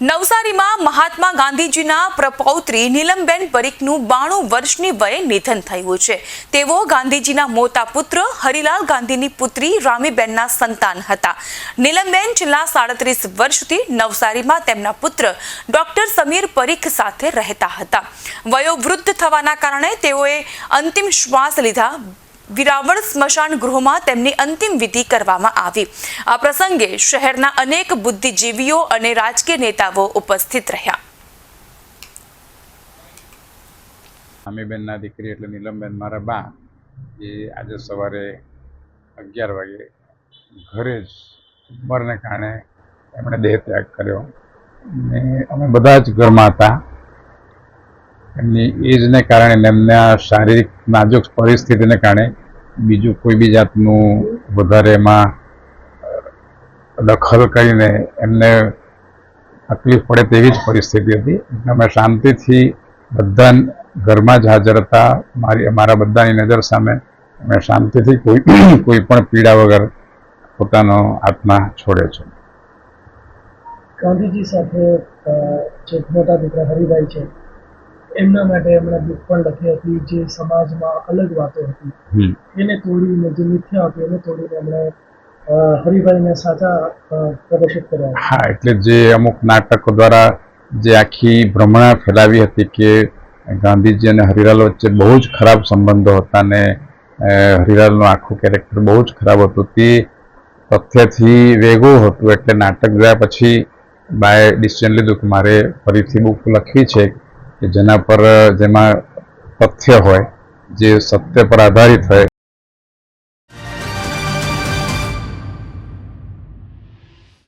નવસારીમાં મહાત્મા ગાંધીજીના પ્રપૌત્રી નીલમબેન પરીખનું બાણું વર્ષની વયે નિધન થયું છે. તેઓ ગાંધીજીના મોટા પુત્ર, હરિલાલ ગાંધીની પુત્રી, રામીબેનના સંતાન હતા. નીલમબેન છેલ્લા સાડત્રીસ વર્ષથી નવસારીમાં તેમના પુત્ર, ડોક્ટર સમીર પરીખ સાથે રહેતા હતા. વયોવૃદ્ધ થવાના કારણે તેઓએ અંતિમ શ્વાસ લીધા. વિરાવળ સ્મશાન ગૃહમાં તેમની અંતિમ વિધિ કરવામાં આવી. આ પ્રસંગે શહેરના અનેક બુદ્ધિજીવીઓ અને રાજકીય નેતાઓ ઉપસ્થિત રહ્યા. અમીબેનના દીકરી એટલે નીલમબેન મારા બા, એ આજે સવારે અગિયાર વાગે ઘરે જ ઉંમરને કારણે એમણે દેહ ત્યાગ કર્યો. ને અમે બધા જ ઘરમાં હતા. એમની એજને કારણે એમને શારીરિક નાજુક પરિસ્થિતિને કારણે બીજું કોઈ બી જાતનું વધારે એમાં દખલ કરીને એમને તકલીફ પડે તેવી જ પરિસ્થિતિ હતી. અમે શાંતિથી બધા ઘરમાં જ હાજર હતા. મારી મારા બધાની નજર સામે અમે શાંતિથી કોઈ કોઈ પણ પીડા વગર પોતાનો આત્મા છોડે છે. ગાંધીજી સાથે મોટા દીકરા હરિભાઈ છે એમના માટે એમણે બુક પણ લખી હતી જે સમાજમાં અલગ વાતો હતી. એને તોડીને જે મિથ્યા હતી એને તોડીને એમણે હરિભાઈને સાચા પ્રદર્શિત કર્યા હા એટલે જે અમુક નાટકો દ્વારા જે આખી ભ્રમણા ફેલાવી હતી કે ગાંધીજી અને હરિલાલ વચ્ચે બહુ જ ખરાબ સંબંધો હતા અને હરિલાલનું આખું કેરેક્ટર બહુ જ ખરાબ હતું. તે તથ્યથી વેગું હતું એટલે નાટક જોયા પછી બાય ડિસિઝન લીધું કે મારે ફરીથી બુક લખવી છે. કે જેના પર જેમાં તથ્ય હોય જે સત્ય પર આધારિત હોય